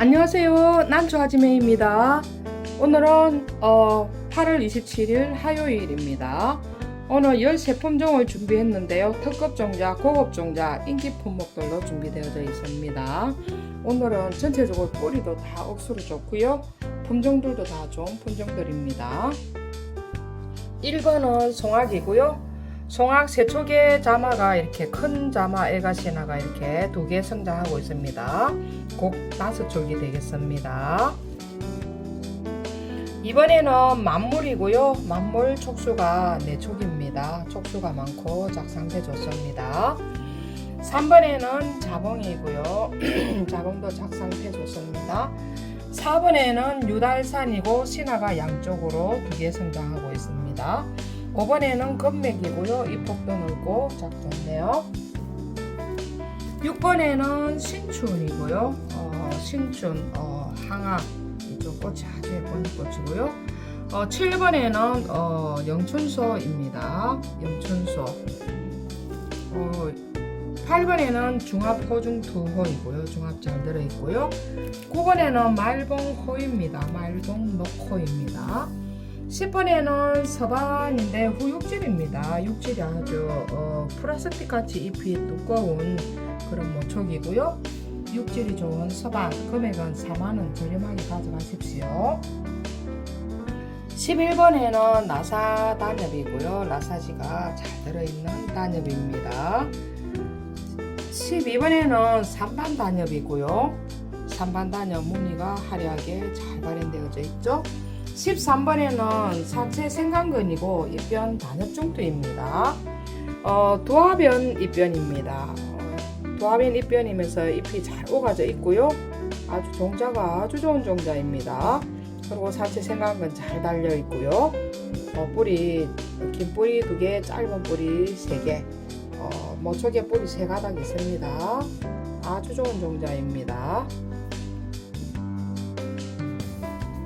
안녕하세요. 난초아지매입니다. 오늘은 어, 8월 27일 화요일입니다. 오늘 13품종을 준비했는데요. 특급 종자, 고급 종자, 인기 품목들로 준비되어져 있습니다. 오늘은 전체적으로 뿌리도 다 억수로 좋고요. 품종들도 다 좋은 품종들입니다. 1번은 송악이고요. 송악 세초계 자마가 이렇게 큰 자마 에가시나가 이렇게 두 개 성장하고 있습니다. 곡 다섯 촉이 되겠습니다. 이번에는 만물이고요. 만물 촉수가 네 촉입니다. 촉수가 많고 작상태 좋습니다. 3번에는 자봉이고요. 자봉도 작상태 좋습니다. 4번에는 유달산이고 신화가 양쪽으로 두 개 성장하고 있습니다. 5번에는 금맥이고요. 잎폭도 넓고 작 좋네요. 6번에는 신춘이고요. 어, 신춘, 어, 항아 이쪽 꽃이 아주 예쁜 꽃이고요. 어, 7번에는 어, 영춘소입니다. 영춘소. 어, 8번에는 중합호중 두호이고요. 중합 잘 들어있고요. 9번에는 말봉호입니다. 말봉녹호입니다. 10번에는 서반인데 후육질입니다. 육질이 아주 어, 플라스틱 같이 잎이 두꺼운 그런 모촉이고요. 육질이 좋은 서반 금액은 4만원 저렴하게 가져가십시오. 11번에는 나사 단엽이고요. 나사지가 잘 들어있는 단엽입니다. 12번에는 삼반 단엽이고요. 삼반 단엽 무늬가 화려하게 잘 발현되어져 있죠. 13번에는 사체 생강근이고 입변 단엽중두입니다. 어, 도화변 입변입니다. 어, 도화변 입변이면서 잎이 잘 오가져 있고요. 아주 종자가 아주 좋은 종자입니다. 그리고 사체 생강근 잘 달려 있고요. 어, 뿌리 긴 뿌리 두 개, 짧은 뿌리 세 개. 어, 모촉에 뿌리 세 가닥 있습니다. 아주 좋은 종자입니다.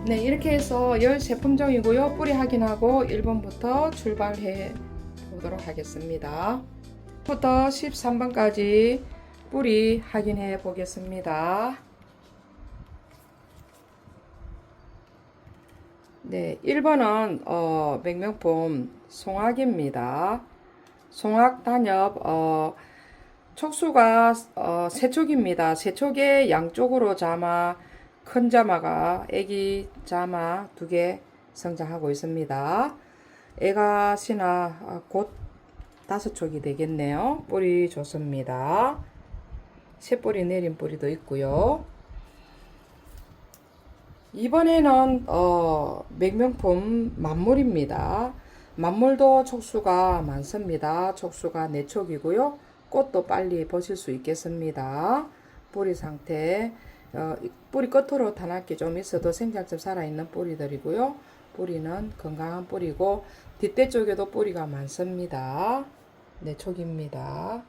네, 이렇게 해서 13품종이고요. 뿌리 확인하고 1번부터 출발해 보도록 하겠습니다. 부터 13번까지 뿌리 확인해 보겠습니다. 네, 1번은 어, 맥명품 송악입니다. 송악 단엽 어, 촉수가 어, 세촉입니다. 세촉의 양쪽으로 자마 큰 자마가 애기 자마 두 개 성장하고 있습니다. 애가 신화 아, 곧 다섯 촉이 되겠네요. 뿌리 좋습니다. 새뿌리 내린 뿌리도 있고요. 이번에는 어, 맥명품 만물입니다. 만물도 촉수가 많습니다. 촉수가 네 촉이고요. 꽃도 빨리 보실 수 있겠습니다. 뿌리 상태 어, 뿌리 끝으로 단악기 좀 있어도 생장점 살아있는 뿌리들이고요. 뿌리는 건강한 뿌리고 뒷대 쪽에도 뿌리가 많습니다. 네 촉입니다.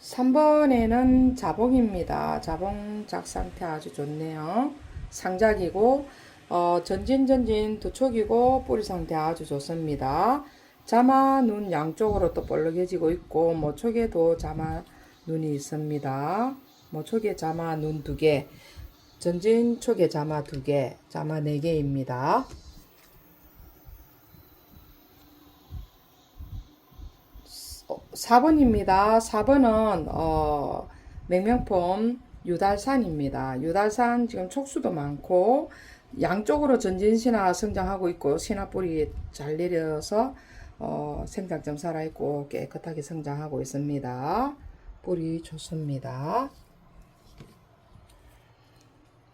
3번에는 자봉입니다. 자봉 작 상태 아주 좋네요. 상작이고 어, 전진 전진 두 촉이고 뿌리 상태 아주 좋습니다. 자마 눈 양쪽으로 또 볼록해지고 있고 모촉에도 자마 눈이 있습니다. 모촉에 자마 눈 두 개, 전진 촉에 자마 두 개, 자마 네 개입니다. 어, 4번입니다. 4번은 어, 맥명품 유달산입니다. 유달산 지금 촉수도 많고 양쪽으로 전진신화 성장하고 있고 신화 뿌리 잘 내려서 어, 생장 점 살아있고 깨끗하게 성장하고 있습니다. 뿌리 좋습니다.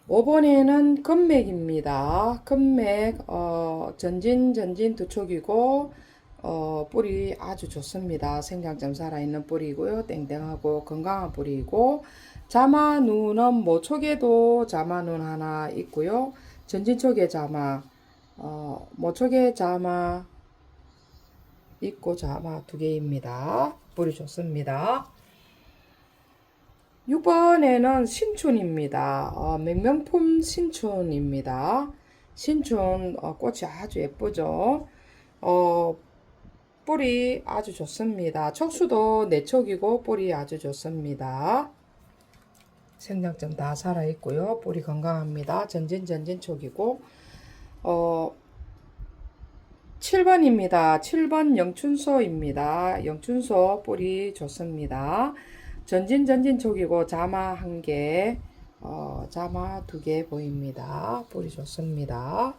5번에는 금맥입니다. 금맥 어, 전진 전진 두 촉이고 어, 뿌리 아주 좋습니다. 생장점 살아있는 뿌리고요. 땡땡하고 건강한 뿌리이고 자마 눈은 모촉에도 자마 눈 하나 있고요. 전진 촉에 자마 어, 모촉에 자마 있고 자마 두 개입니다. 뿌리 좋습니다. 6번에는 신춘입니다. 어, 맥명품 신춘입니다. 신춘 어, 꽃이 아주 예쁘죠. 어, 뿌리 아주 좋습니다. 촉수도 내촉이고 뿌리 아주 좋습니다. 생장점 다 살아있고요. 뿌리 건강합니다. 전진 전진 촉이고 어 7번입니다. 7번 영춘소입니다. 영춘소 뿌리 좋습니다. 전진 전진 촉이고 자마 한 개, 어, 자마 두 개 보입니다. 뿌리 좋습니다.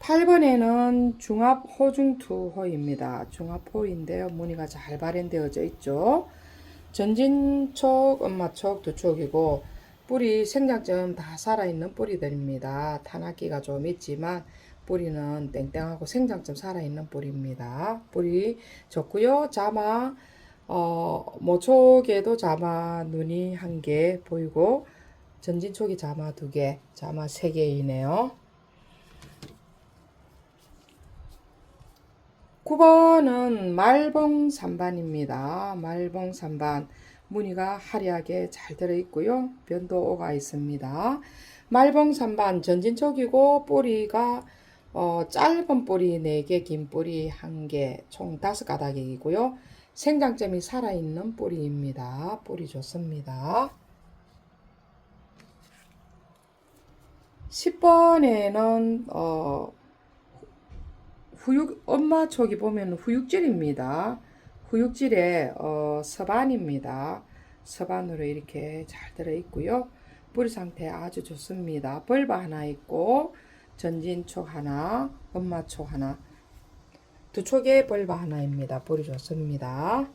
8번에는 중합 호중투호입니다. 중합호인데요. 무늬가 잘 발현되어져 있죠. 전진촉, 엄마촉 두 촉이고 뿌리 생장점 다 살아있는 뿌리들입니다. 탄압기가 좀 있지만 뿌리는 땡땡하고 생장점 살아있는 뿌리입니다. 뿌리 좋고요. 자마 어, 모촉에도 자마 눈이 한 개 보이고 전진촉이 자마 두 개, 자마 세 개이네요. 9번은 말봉 삼반입니다. 말봉 삼반 무늬가 화려하게 잘 들어있고요. 변도가 있습니다. 말봉 삼반 전진촉이고 뿌리가 어, 짧은 뿌리 4개, 긴 뿌리 1개, 총 5가닥이고요. 생장점이 살아있는 뿌리입니다. 뿌리 좋습니다. 10번에는 어, 후육 엄마 촉이 보면 후육질입니다. 후육질에 어, 서반입니다. 서반으로 이렇게 잘 들어 있고요. 뿌리 상태 아주 좋습니다. 벌바 하나 있고 전진촉 하나, 엄마촉 하나. 두 촉에 벌바 하나입니다. 뿌리 좋습니다.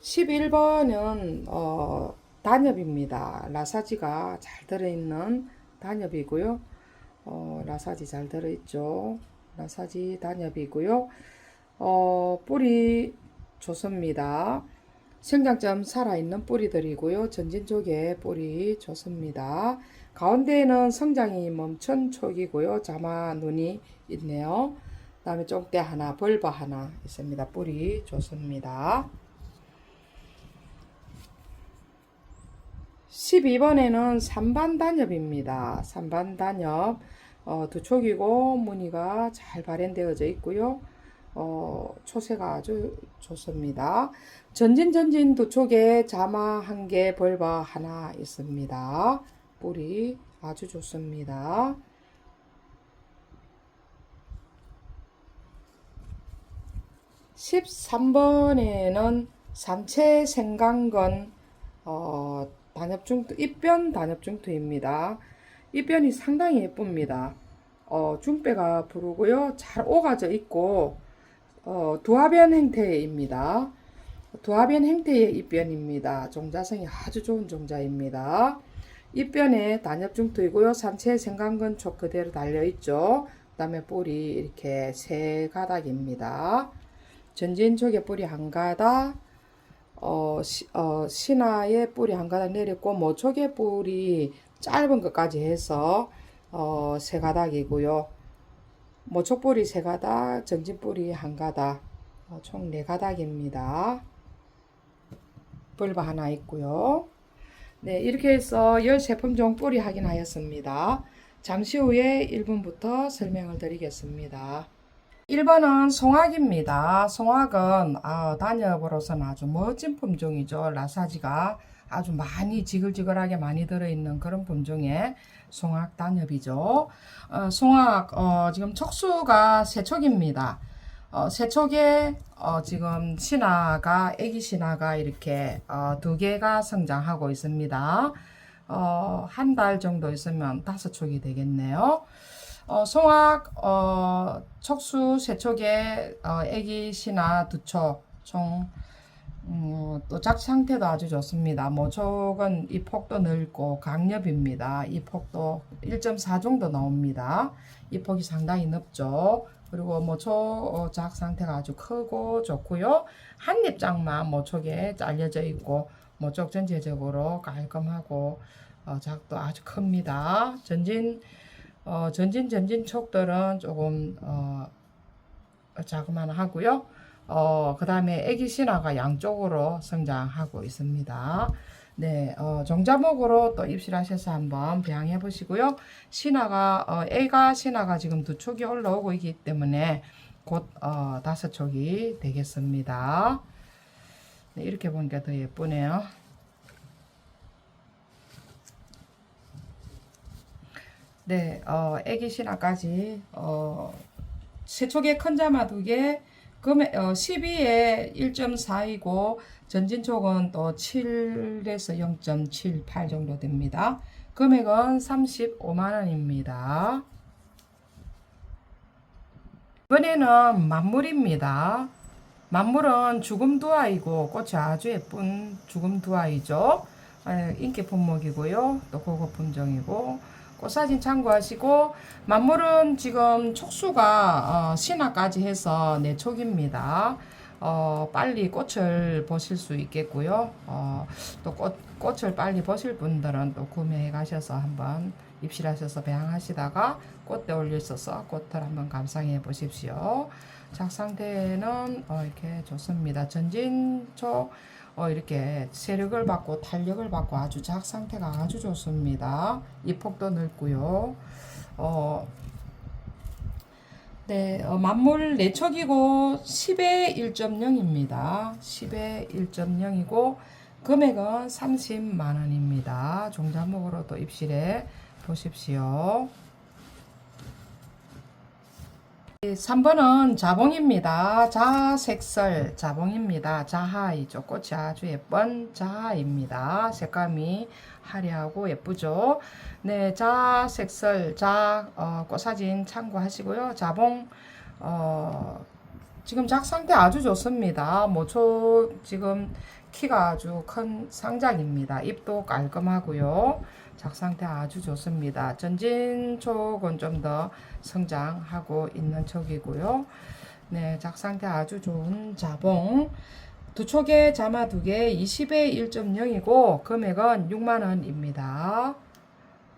11번은 어, 단엽입니다. 라사지가 잘 들어있는 단엽이고요. 어, 라사지 잘 들어있죠. 라사지 단엽이고요. 어, 뿌리 좋습니다. 생장점 살아있는 뿌리들이고요. 전진 쪽에 뿌리 좋습니다. 가운데에는 성장이 멈춘 촉이고요. 자마 눈이 있네요. 그 다음에 쪽대 하나, 벌버 하나 있습니다. 뿌리 좋습니다. 12번에는 3반 단엽입니다. 3반 단엽 어, 두 촉이고 무늬가 잘 발현되어져 있고요. 어, 초세가 아주 좋습니다. 전진 전진 두 촉에 자마 한 개, 벌바 하나 있습니다. 뿌리 아주 좋습니다. (13번에는) 삼체 생강건 어, 단엽중투, 입변 단엽중투입니다. 입변이 상당히 예쁩니다. 어, 중배가 부르고요. 잘 오가져 있고, 어, 두화변 형태입니다. 두화변 형태의 입변입니다. 종자성이 아주 좋은 종자입니다. 입변에 단엽중투이고요. 산채 생강근 촉 그대로 달려있죠. 그 다음에 뿌리 이렇게 세 가닥입니다. 전진 쪽에 뿌리 한 가닥, 어, 시, 어, 신화의 뿌리 한 가닥 내렸고 모촉의 뿌리 짧은 것까지 해서 어, 세 가닥이고요. 모촉 뿌리 세 가닥, 전진 뿌리 한 가닥, 어, 총네 가닥입니다. 벌바 하나 있고요. 네, 이렇게 해서 13품종 뿌리 확인하였습니다. 잠시 후에 1분부터 설명을 드리겠습니다. 1번은 송악입니다. 송악은 아, 단엽으로서는 아주 멋진 품종이죠. 라사지가 아주 많이 지글지글하게 많이 들어있는 그런 품종의 송악 단엽이죠. 어, 송악 어, 지금 촉수가 세 촉입니다. 어, 세 촉에 어, 지금 신화가 애기 신화가 이렇게 어, 두 개가 성장하고 있습니다. 어, 한 달 정도 있으면 다섯 촉이 되겠네요. 어, 송악 어, 촉수 세 촉에 어, 애기 신화 두 촉, 총 음, 또작 상태도 아주 좋습니다. 모촉은 이 폭도 넓고 강엽입니다. 이 폭도 1.4 정도 나옵니다. 이 폭이 상당히 넓죠. 그리고 모촉 작 상태가 아주 크고 좋고요. 한 입장만 모촉에 잘려져 있고 모촉 전체적으로 깔끔하고 어, 작도 아주 큽니다. 전진 어, 전진 전진 촉들은 조금 어, 자그만 하고요. 어, 그 다음에 애기 신화가 양쪽으로 성장하고 있습니다. 네, 어, 종자목으로 또 입실하셔서 한번 배양해 보시고요. 신화가, 어, A가 신화가 지금 두 촉이 올라오고 있기 때문에 곧, 어, 다섯 촉이 되겠습니다. 네, 이렇게 보니까 더 예쁘네요. 네, 어, 애기 신화까지, 어, 세촉에 큰 자마 두 개, 금액, 어, 12에 1.4이고, 전진촉은 또 7에서 0.78 정도 됩니다. 금액은 35만 원입니다. 이번에는 만물입니다. 만물은 죽음 두아이고 꽃이 아주 예쁜 죽음 두아이죠. 에, 인기 품목이고요. 또 고급 품종이고 꽃사진 참고하시고 만물은 지금 촉수가 어, 신화까지 해서 네 촉입니다. 어, 빨리 꽃을 보실 수 있겠고요. 어, 또 꽃, 꽃을 빨리 보실 분들은 또 구매해 가셔서 한번 입실하셔서 배양하시다가 꽃대 올리셔서 꽃을 한번 감상해 보십시오. 작 상태는 어, 이렇게 좋습니다. 전진초 어, 이렇게 세력을 받고 탄력을 받고 아주 작 상태가 아주 좋습니다. 이 폭도 넓고요. 어, 네, 어, 만물 내척이고 10에 1.0입니다. 10에 1.0이고 금액은 30만 원입니다. 종자목으로 또 입실해 보십시오. 3번은 자봉입니다. 자색설 자봉입니다. 자하이죠. 꽃이 아주 예쁜 자하입니다. 색감이 화려하고 예쁘죠. 네, 자색설 자 어, 꽃사진 참고하시고요. 자봉 어, 지금 작 상태 아주 좋습니다. 모초 지금 키가 아주 큰 상장입니다. 잎도 깔끔하고요. 작 상태 아주 좋습니다. 전진 촉은 좀 더 성장하고 있는 촉이고요. 네, 작 상태 아주 좋은 자봉. 두 촉에 자마 두 개 20에 1.0이고 금액은 6만 원입니다.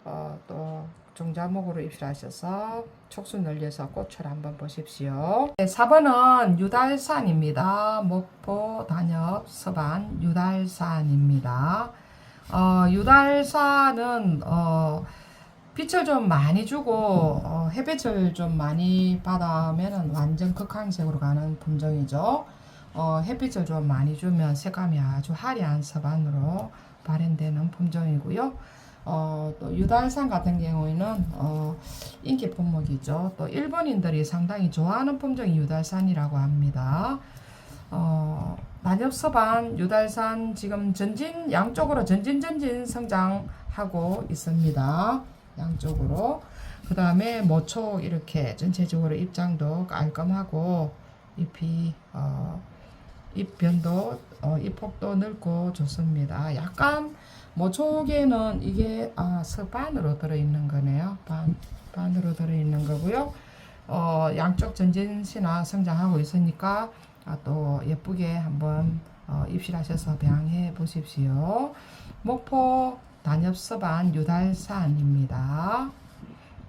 어, 또 종자목으로 입실하셔서 촉수 늘려서 꽃을 한번 보십시오. 네, 4번은 유달산입니다. 목포 단엽 서반 유달산입니다. 어, 유달산은 어, 빛을 좀 많이 주고 어, 햇빛을 좀 많이 받아면은 완전 극황색으로 가는 품종이죠. 어, 햇빛을 좀 많이 주면 색감이 아주 화려한 서반으로 발현되는 품종이고요. 어, 또 유달산 같은 경우에는 어, 인기 품목이죠. 또 일본인들이 상당히 좋아하는 품종이 유달산이라고 합니다. 어, 난엽서반 유달산 지금 전진 양쪽으로 전진 전진 성장하고 있습니다. 양쪽으로 그 다음에 모초 이렇게 전체적으로 입장도 깔끔하고 잎이 어, 잎 변도 어, 잎폭도 넓고 좋습니다. 약간 모촉에는 이게 아, 서반으로 들어있는 거네요. 반 반으로 들어있는 거고요. 어, 양쪽 전진시나 성장하고 있으니까 아, 또 예쁘게 한번 어, 입실하셔서 배양해 보십시오. 목포 단엽서반 유달산입니다.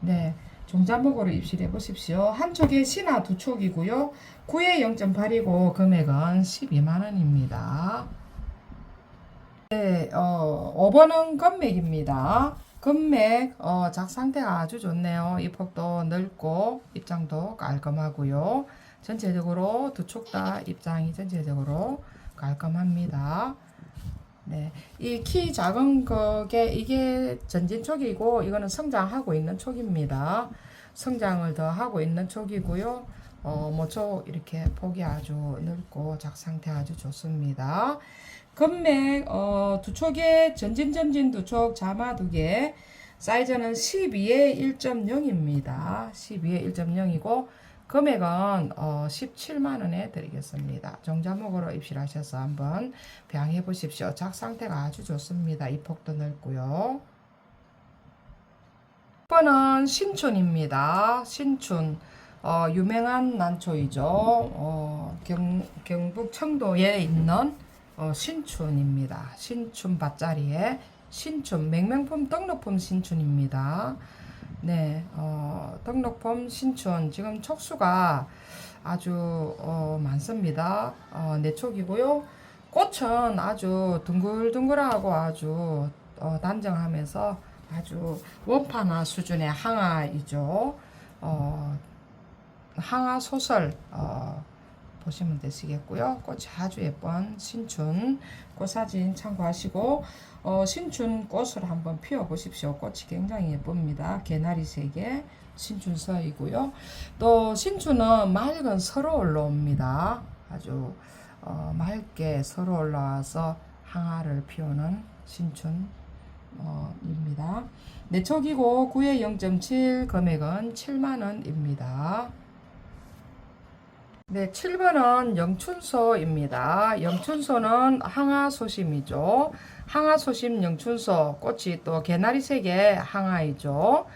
네. 종자목으로 입실해 보십시오. 한쪽에 신화 두 촉이고요. 9에 0.8이고 금액은 12만 원입니다. 네, 어, 5번은 건맥입니다. 건맥, 어, 작 상태가 아주 좋네요. 잎폭도 넓고 입장도 깔끔하고요. 전체적으로 두 촉 다 입장이 전체적으로 깔끔합니다. 네, 이 키 작은 거게 이게 전진 촉이고 이거는 성장하고 있는 촉입니다. 성장을 더 하고 있는 촉이고요. 어, 모촉 이렇게 폭이 아주 넓고 작 상태 아주 좋습니다. 금맥 어, 두 촉에 전진 전진 두 촉 자마 두 개. 사이즈는 12에 1.0입니다. 12에 1.0이고 금액은 어, 17만 원에 드리겠습니다. 종자목으로 입실하셔서 한번 배양해 보십시오. 작 상태가 아주 좋습니다. 이 폭도 넓고요. 6번은 신춘입니다. 신춘. 어, 유명한 난초이죠. 어, 경, 경북 청도에 있는 어, 신춘입니다. 신춘 밭자리에 신춘, 맹명품 등록품 신춘입니다. 네, 어, 등록품 신춘 지금 촉수가 아주 어, 많습니다. 어, 네 촉이고요. 꽃은 아주 둥글둥글하고 아주 어, 단정하면서 아주 원파나 수준의 항아이죠. 어, 항아 소설 어, 보시면 되시겠고요. 꽃이 아주 예쁜 신춘 꽃 사진 참고하시고 어, 신춘 꽃을 한번 피워 보십시오. 꽃이 굉장히 예쁩니다. 개나리색의 신춘서이고요. 또 신춘은 맑은 서로 올라옵니다. 아주 어, 맑게 서로 올라와서 항아를 피우는 신춘 어, 입니다. 내촉이고 9의 0.7 금액은 7만원입니다. 네, 7번은 영춘소입니다. 영춘소는 항아소심이죠. 항아소심 영춘소 꽃이 또 개나리색의 항아이죠.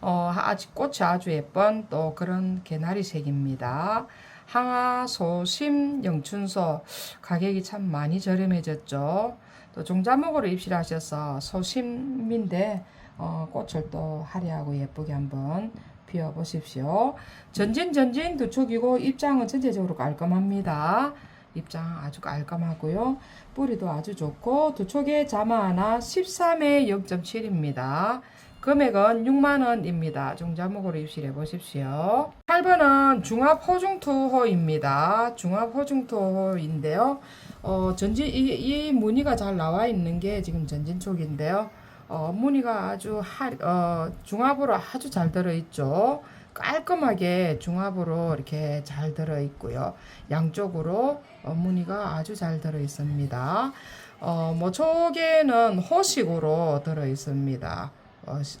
어, 아주 꽃이 아주 예쁜 또 그런 개나리색입니다. 항아소심 영춘소 가격이 참 많이 저렴해졌죠. 또 종자목으로 입실하셔서 소심인데 어, 꽃을 또 화려하고 예쁘게 한번 피워 보십시오. 전진 전진 두 촉이고 입장은 전체적으로 깔끔합니다. 입장 아주 깔끔하고요. 뿌리도 아주 좋고 두 촉에 자마 하나 13에 0.7입니다. 금액은 6만원입니다. 종자목으로 입실해 보십시오. 8번은 중합 호중투호입니다. 중합 호중투호인데요. 어, 전진, 이, 이 무늬가 잘 나와 있는 게 지금 전진촉인데요. 어, 무늬가 아주 하, 어, 중합으로 아주 잘 들어있죠. 깔끔하게 중합으로 이렇게 잘 들어있고요. 양쪽으로 어, 무늬가 아주 잘 들어있습니다. 어, 모촉에는 호식으로 들어있습니다. 어, 시-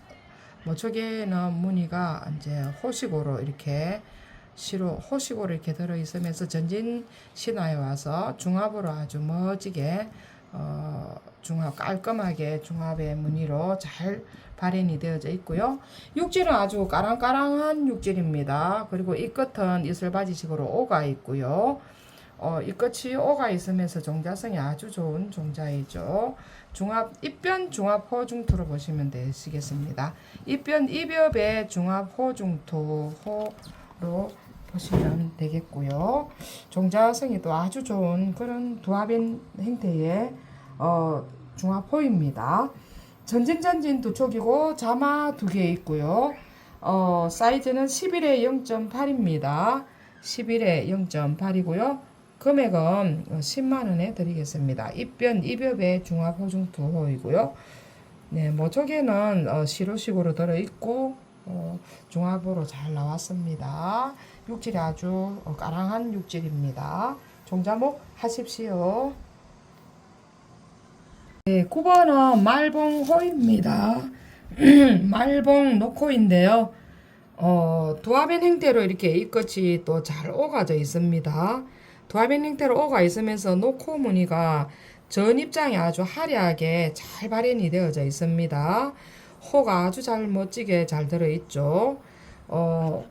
모촉에는 무늬가 이제 호식으로 이렇게 시로 호식으로 이렇게 들어 있으면서 전진 신화에 와서 중합으로 아주 멋지게 어, 중합 깔끔하게 중합의 무늬로 잘 발현이 되어져 있고요. 육질은 아주 까랑까랑한 육질입니다. 그리고 이 끝은 이슬바지식으로 오가 있고요. 어, 이 끝이 오가 있으면서 종자성이 아주 좋은 종자이죠. 중합 입변 중합 호중토로 보시면 되시겠습니다. 입변 이벽의 중합 호중토 호로 보시면 되겠고요. 종자성이 또 아주 좋은 그런 두합인 형태의 어, 중합호입니다. 전진전진 두 촉이고 자마 두 개 있고요. 어, 사이즈는 11에 0.8입니다. 11에 0.8이고요. 금액은 10만 원에 드리겠습니다. 입변 중합 호중 두호이고요. 네, 모촉에는 어, 시로식으로 들어 있고 어, 중합으로 잘 나왔습니다. 육질이 아주 어, 까랑한 육질입니다. 종자목 하십시오. 네, 9번은 말봉호입니다. 말봉 노코인데요. 어, 도화변 형태로 이렇게 이 끝이 또 잘 오가져 있습니다. 도화변 형태로 오가 있으면서 노코 무늬가 전 입장에 아주 화려하게 잘 발현이 되어져 있습니다. 호가 아주 잘 멋지게 잘 들어있죠. 어,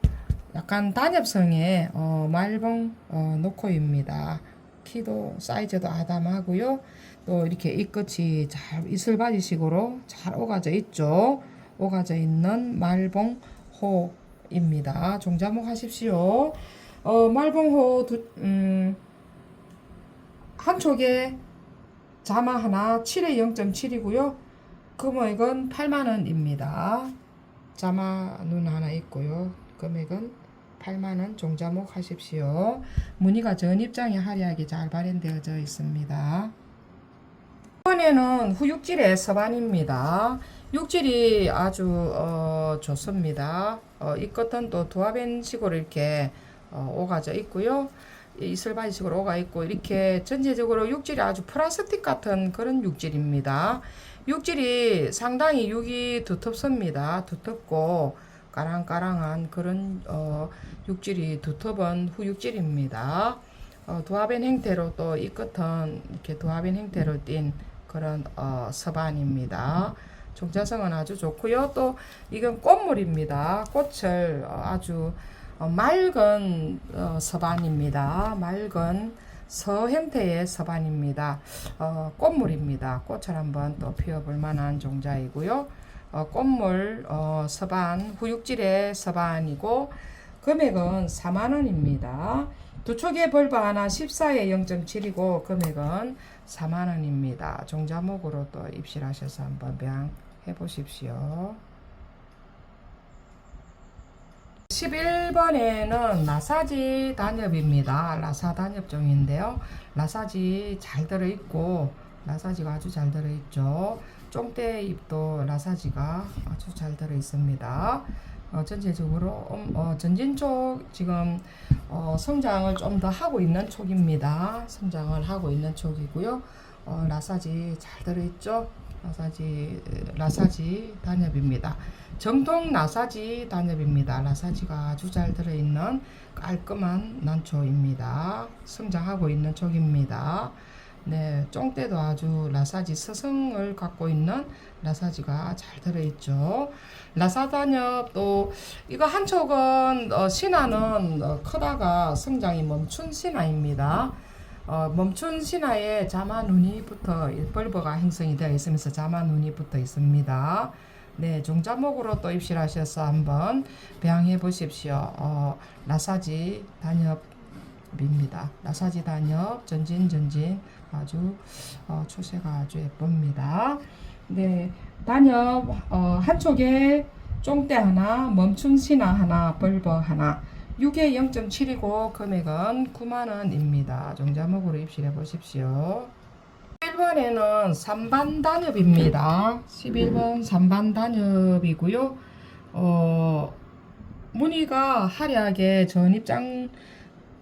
약간 단엽성의 어, 말봉 어, 노코입니다. 키도 사이즈도 아담하고요. 또 이렇게 이 끝이 잘 이슬바지식으로 잘 오가져 있죠. 오가져 있는 말봉호입니다. 종자목 하십시오. 어, 말봉호 두, 음, 한 촉에 자마 하나 7에 0.7이고요. 금액은 8만원입니다. 자마 눈 하나 있고요. 금액은 8만원 종자목 하십시오. 무늬가 전 입장에 화려하게 잘 발현되어져 있습니다. 이번에는 후육질의 서반입니다. 육질이 아주 어, 좋습니다. 어, 이 끝은 또 두화벤식으로 이렇게 어, 오가져 있고요. 이 이슬바지식으로 오가 있고 이렇게 전체적으로 육질이 아주 플라스틱 같은 그런 육질입니다. 육질이 상당히 육이 두텁습니다. 두텁고 까랑까랑한 그런 어, 육질이 두텁은 후육질입니다. 어, 두합변 형태로 또 이 끝은 이렇게 두합변 형태로 띈 그런 어, 서반입니다. 종자성은 아주 좋고요. 또 이건 꽃물입니다. 꽃을 어, 아주 어, 맑은 어, 서반입니다. 맑은 서 형태의 서반입니다. 어, 꽃물입니다. 꽃을 한번 또 피워볼 만한 종자이고요. 어, 꽃물 어, 서반 후육질의 서반이고 금액은 4만 원입니다. 두 촉에 벌바 하나 14에 0.7이고 금액은 4만원입니다. 종자목으로 또 입실하셔서 한번 배양해 보십시오. 11번에는 라사지 단엽입니다. 라사 단엽종인데요. 라사지 잘 들어있고 라사지가 아주 잘 들어있죠. 쫑대 잎도 라사지가 아주 잘 들어 있습니다. 어, 전체적으로 음, 어, 전진 쪽 지금 어, 성장을 좀 더 하고 있는 촉입니다. 성장을 하고 있는 촉이고요. 어, 라사지 잘 들어있죠. 라사지 라사지 단엽입니다. 정통 라사지 단엽입니다. 라사지가 아주 잘 들어있는 깔끔한 난초입니다. 성장하고 있는 촉입니다. 네, 쫑대도 아주 라사지 스승을 갖고 있는 라사지가 잘 들어있죠. 라사단엽 또 이거 한 촉은 어, 신화는 어, 크다가 성장이 멈춘 신화입니다. 어, 멈춘 신화에 자마 눈이 붙어 벌버가 형성이 되어 있으면서 자마 눈이 붙어 있습니다. 네, 종자목으로 또 입실하셔서 한번 배양해 보십시오. 어, 라사지 단엽입니다. 라사지 단엽 전진 전진 아주 어, 초세가 아주 예쁩니다. 네, 단엽 어, 한 촉에 쫑대 하나, 멈춘 신화 하나, 벌버 하나. 6에 0.7이고 금액은 9만원입니다. 종자목으로 입실해 보십시오. 11번에는 3반 단엽입니다. 11번 3반 단엽이고요. 어, 무늬가 화려하게 전입장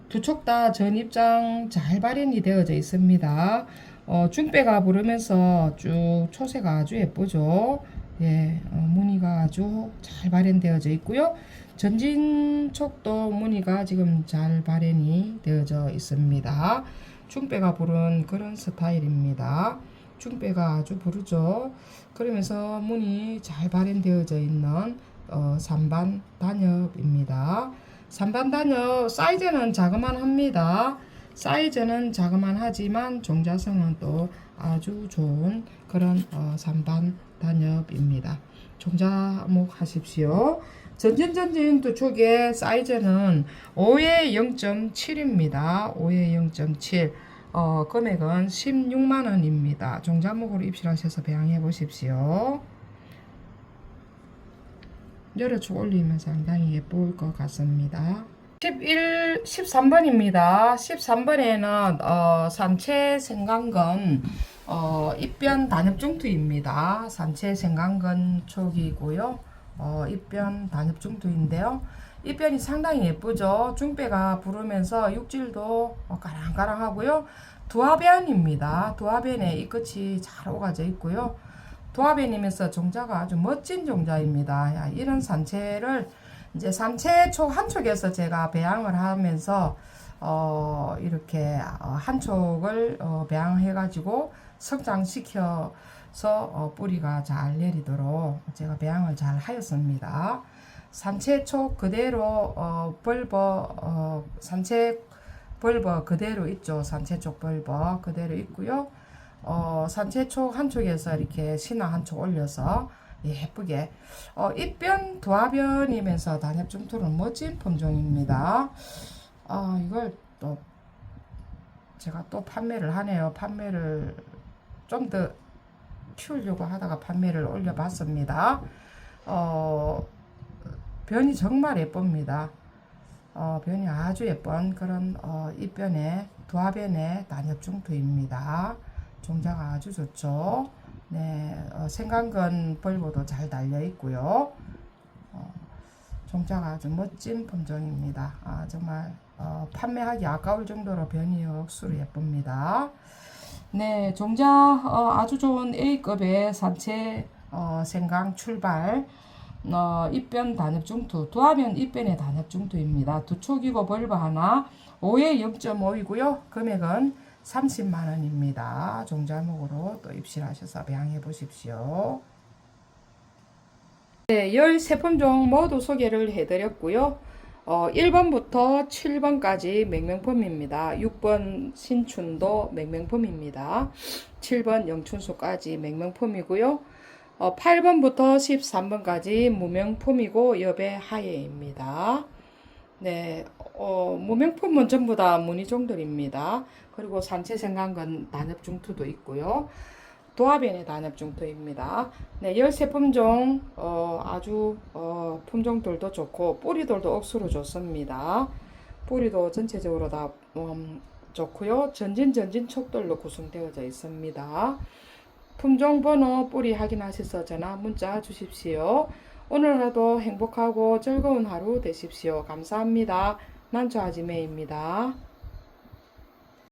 두 촉 다 전입장 잘 발현이 되어져 있습니다. 어, 중배가 부르면서 쭉 초세가 아주 예쁘죠. 예, 어, 무늬가 아주 잘 발현되어져 있고요. 전진 촉도 무늬가 지금 잘 발현이 되어져 있습니다. 중배가 부른 그런 스타일입니다. 중배가 아주 부르죠. 그러면서 무늬 잘 발현되어져 있는 어, 3반 단엽입니다. 3반 단엽 사이즈는 자그만 합니다. 사이즈는 자그만 하지만 종자성은 또 아주 좋은 그런 어, 3반 단엽입니다. 종자목 하십시오. 전진전진 두 촉의 사이즈는 5에 0.7입니다. 5에 0.7. 어, 금액은 16만원입니다. 종자목으로 입실하셔서 배양해 보십시오. 촉 올리면 상당히 예쁠 것 같습니다. 11, 13번입니다. 13번에는 어, 산채 생강근 어, 입변 단엽중투입니다. 산채 생강근 촉이고요. 어, 입변 단엽중투인데요. 입변이 상당히 예쁘죠. 중배가 부르면서 육질도 어, 까랑까랑하고요. 두화변입니다. 두화변에 이 끝이 잘 오가져 있고요. 두화변이면서 종자가 아주 멋진 종자입니다. 야, 이런 산채를 이제 산채 촉한 촉에서 제가 배양을 하면서 어, 이렇게 어, 한 촉을 어, 배양해 가지고 성장시켜서 어, 뿌리가 잘 내리도록 제가 배양을 잘 하였습니다. 산채 촉 그대로 어, 벌버 어, 산채 벌버 그대로 있죠. 산채 촉 벌버 그대로 있고요. 어, 산채 촉 한쪽에서 이렇게 신화 한촉 올려서 예 쁘게 어, 입변 도화변이면서 단엽 중투는 멋진 품종입니다. 아 이걸 또 제가 또 판매를 하네요. 판매를 좀 더 키우려고 하다가 판매를 올려봤습니다. 어, 변이 정말 예쁩니다. 어, 변이 아주 예쁜 그런 어, 입변의 도화변의 단엽 중투입니다. 종자가 아주 좋죠. 네, 어, 생강근 벌보도 잘 달려 있고요. 어, 종자가 아주 멋진 품종입니다. 아, 정말 어, 판매하기 아까울 정도로 변이 억수로 예쁩니다. 네, 종자 어, 아주 좋은 A급의 산채 어, 생강 출발 어, 입변 단엽 중투 두하면 입변의 단엽 중투입니다. 두 촉이고 벌브 하나 5에 0.5이고요. 금액은 30만 원입니다. 종자목으로 또 입실하셔서 배양해 보십시오. 네, 13품종 모두 소개를 해드렸고요. 어, 1번부터 7번까지 맹명품입니다. 6번 신춘도 맹명품입니다. 7번 영춘소까지 맹명품이고요. 어, 8번부터 13번까지 무명품이고 여배 하예입니다. 네, 어, 무명품은 전부 다 무늬종들입니다. 그리고 산채 생강근 단엽중투도 있고요. 도화변의 단엽중투입니다. 네, 13품종 어, 아주 어, 품종들도 좋고 뿌리들도 억수로 좋습니다. 뿌리도 전체적으로 다 음, 좋고요. 전진 전진 촉들로 구성되어져 있습니다. 품종 번호 뿌리 확인하셔서 전화 문자 주십시오. 오늘 하루도 행복하고 즐거운 하루 되십시오. 감사합니다. 난초 아지매입니다.